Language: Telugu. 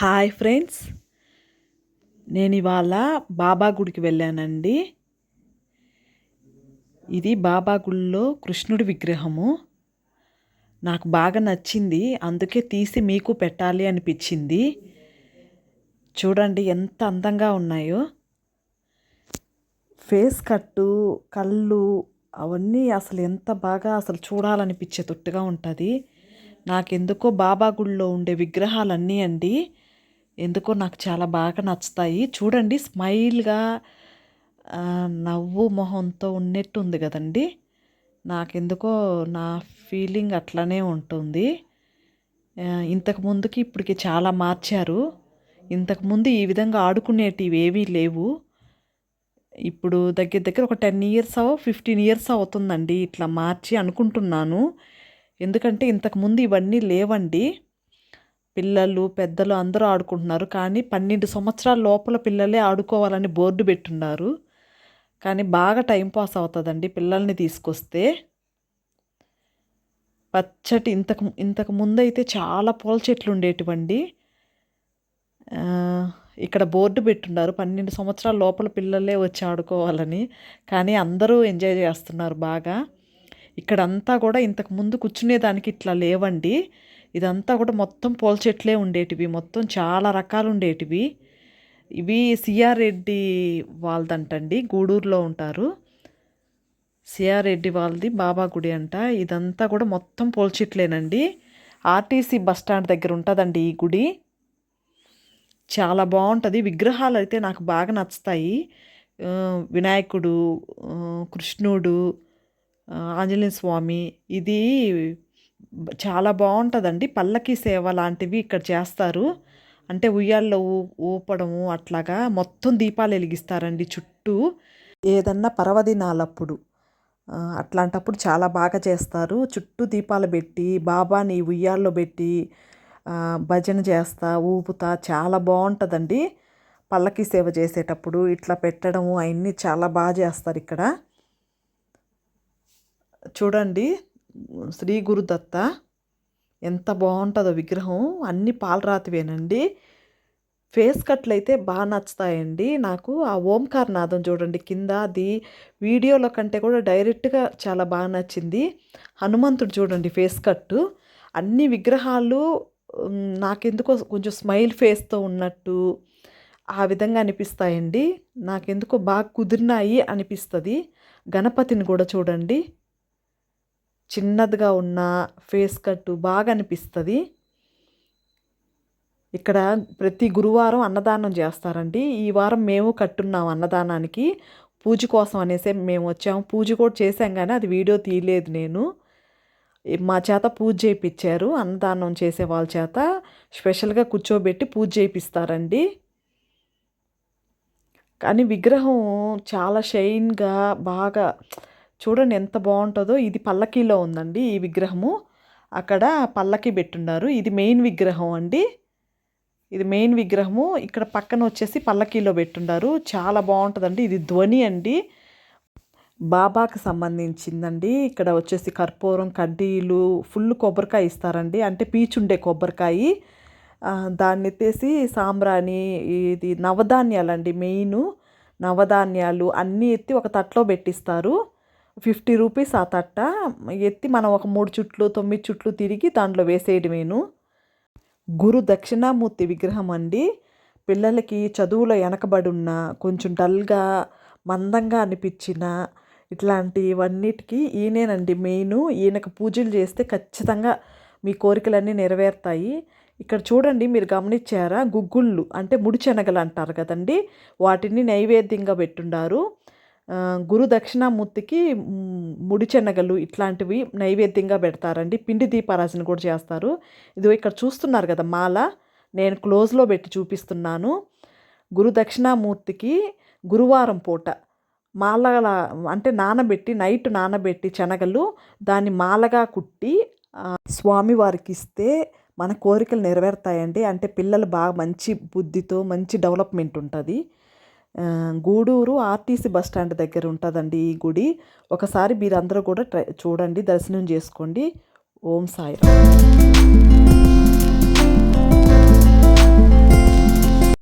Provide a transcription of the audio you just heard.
Hi friends. నేను ఇవాళ బాబా గుడికి వెళ్ళానండి. ఇది బాబా గుడిలో కృష్ణుడి విగ్రహము. నాకు బాగా నచ్చింది. అందుకే తీసి మీకు పెట్టాలి అనిపించింది. చూడండి ఎంత అందంగా ఉన్నాయో. ఫేస్ కట్టు కళ్ళు అవన్నీ అసలు ఎంత బాగా అసలు చూడాలనిపించే తొట్టుగా ఉంటుంది. నాకెందుకో బాబా గుడిలో ఉండే విగ్రహాలన్నీ అండి. ఎందుకో నాకు చాలా బాగా నచ్చుతాయి. చూడండి స్మైల్గా నవ్వు మొహంతో ఉన్నట్టు ఉంది కదండి. నాకెందుకో నా ఫీలింగ్ అట్లనే ఉంటుంది. ఇంతకు ముందుకి ఇప్పటికి చాలా మార్చారు. ఇంతకుముందు ఈ విధంగా ఆడుకునేటివి ఏవీ లేవు. ఇప్పుడు దగ్గర దగ్గర ఒక టెన్ ఇయర్స్ ఫిఫ్టీన్ ఇయర్స్ అవుతుందండి ఇట్లా మార్చి అనుకుంటున్నాను. ఎందుకంటే ఇంతకుముందు ఇవన్నీ లేవండి. పిల్లలు పెద్దలు అందరూ ఆడుకుంటున్నారు. కానీ పన్నెండు సంవత్సరాల లోపల పిల్లలే ఆడుకోవాలని బోర్డు పెట్టున్నారు. కానీ బాగా టైంపాస్ అవుతుందండి పిల్లల్ని తీసుకొస్తే. పచ్చటి ఇంతకు ఇంతకు ముందు అయితే చాలా పూల చెట్లు ఉండేటివండి. ఇక్కడ బోర్డు పెట్టున్నారు. పన్నెండు సంవత్సరాల లోపల పిల్లలే వచ్చి ఆడుకోవాలని. కానీ అందరూ ఎంజాయ్ చేస్తున్నారు బాగా. ఇక్కడంతా కూడా ఇంతకు ముందు కూర్చునేదానికి ఇట్లా లేవండి. ఇదంతా కూడా మొత్తం పూల చెట్లే ఉండేటివి. మొత్తం చాలా రకాలు ఉండేటివి. ఇవి సిఆర్ రెడ్డి వాళ్ళదంటండి. గూడూరులో ఉంటారు. సిఆర్ రెడ్డి వాళ్ళది బాబా గుడి అంట. ఇదంతా కూడా మొత్తం పూల చెట్లేనండి. ఆర్టీసీ బస్ స్టాండ్ దగ్గర ఉంటుందండి ఈ గుడి. చాలా బాగుంటుంది. విగ్రహాలు అయితే నాకు బాగా నచ్చుతాయి. వినాయకుడు కృష్ణుడు ఆంజనేయ స్వామి. ఇది చాలా బాగుంటుందండి. పల్లకి సేవ లాంటివి ఇక్కడ చేస్తారు. అంటే ఉయ్యాల్లో ఊ ఊపడము అట్లాగా మొత్తం దీపాలు వెలిగిస్తారండి చుట్టూ. ఏదన్నా పర్వదినాలప్పుడు అట్లాంటప్పుడు చాలా బాగా చేస్తారు. చుట్టూ దీపాలు పెట్టి బాబాని ఉయ్యాల్లో పెట్టి భజన చేస్తా ఊపుతా చాలా బాగుంటుందండి. పల్లకి సేవ చేసేటప్పుడు ఇట్లా పెట్టడము అవన్నీ చాలా బాగా చేస్తారు ఇక్కడ. చూడండి. శ్రీ గురుదత్త ఎంత బాగుంటుందో విగ్రహం. అన్ని పాలరాతివేనండి. ఫేస్ కట్లు అయితే బాగా నచ్చుతాయండి. నాకు ఆ ఓంకార్ నాదం చూడండి కింద. అది వీడియోలో కంటే కూడా డైరెక్ట్గా చాలా బాగా నచ్చింది. హనుమంతుడు చూడండి ఫేస్ కట్టు. అన్ని విగ్రహాలు నాకెందుకో కొంచెం స్మైల్ ఫేస్తో ఉన్నట్టు ఆ విధంగా అనిపిస్తాయండి. నాకెందుకో బాగా కుదిరినాయి అనిపిస్తుంది. గణపతిని కూడా చూడండి. చిన్నదిగా ఉన్న ఫేస్ కట్టు బాగా అనిపిస్తుంది. ఇక్కడ ప్రతి గురువారం అన్నదానం చేస్తారండి. ఈ వారం మేము కట్టున్నాం అన్నదానానికి. పూజ కోసం అనేసి మేము వచ్చాము. పూజ కూడా చేసాం కానీ అది వీడియో తీయలేదు నేను. మా చేత పూజ చేయించారు. అన్నదానం చేసే వాళ్ళ చేత స్పెషల్గా కూర్చోబెట్టి పూజ చేయిస్తారండి కానీ విగ్రహం చాలా షైన్గా బాగా చూడండి ఎంత బాగుంటుందో. ఇది పల్లకీలో ఉందండి ఈ విగ్రహము. అక్కడ పల్లకి పెట్టున్నారు. ఇది మెయిన్ విగ్రహం అండి. ఇది మెయిన్ విగ్రహము. ఇక్కడ పక్కన వచ్చేసి పల్లకీలో పెట్టున్నారు. చాలా బాగుంటుందండి. ఇది ధ్వని అండి. బాబాకి సంబంధించిందండి. ఇక్కడ వచ్చేసి కర్పూరం కడ్డీలు ఫుల్ కొబ్బరికాయ ఇస్తారండి. అంటే పీచుండే కొబ్బరికాయ. దాన్ని ఎత్తేసి సాంబ్రాణి ఇది నవధాన్యాలండి మెయిన్. నవధాన్యాలు అన్నీ ఎత్తి ఒక తట్లో పెట్టిస్తారు. ఫిఫ్టీ రూపీస్ ఆ తట్ట. ఎత్తి మనం ఒక మూడు చుట్లు తొమ్మిది చుట్లు తిరిగి దాంట్లో వేసేయడమేను గురు దక్షిణామూర్తి విగ్రహం అండి. పిల్లలకి చదువులో వెనకబడి ఉన్న కొంచెం డల్గా మందంగా అనిపించిన ఇట్లాంటివన్నిటికీ ఈయనేనండి మెయిన్. ఈయనకు పూజలు చేస్తే ఖచ్చితంగా మీ కోరికలన్నీ నెరవేరుతాయి. ఇక్కడ చూడండి మీరు గమనించారా? గుగ్గుళ్ళు అంటే ముడిచెనగలు అంటారు కదండి. వాటిని నైవేద్యంగా పెట్టుండారు గురు దక్షిణామూర్తికి ముడిచెనగలు ఇట్లాంటివి నైవేద్యంగా పెడతారండి. పిండి దీపారాజన కూడా చేస్తారు. ఇది ఇక్కడ చూస్తున్నారు కదా మాల. నేను క్లోజ్లో పెట్టి చూపిస్తున్నాను. గురు దక్షిణామూర్తికి గురువారం పూట మాలల అంటే నానబెట్టి నైట్ నానబెట్టి శనగలు దాన్ని మాలగా కుట్టి స్వామివారికి ఇస్తే మన కోరికలు నెరవేరుతాయండి. అంటే పిల్లలు బాగా మంచి బుద్ధితో మంచి డెవలప్మెంట్ ఉంటుంది. గూడూరు ఆర్టీసీ బస్ స్టాండ్ దగ్గర ఉంటుందండి ఈ గుడి. ఒకసారి మీరందరూ కూడా ట్రై చూడండి దర్శనం చేసుకోండి. ఓం సాయి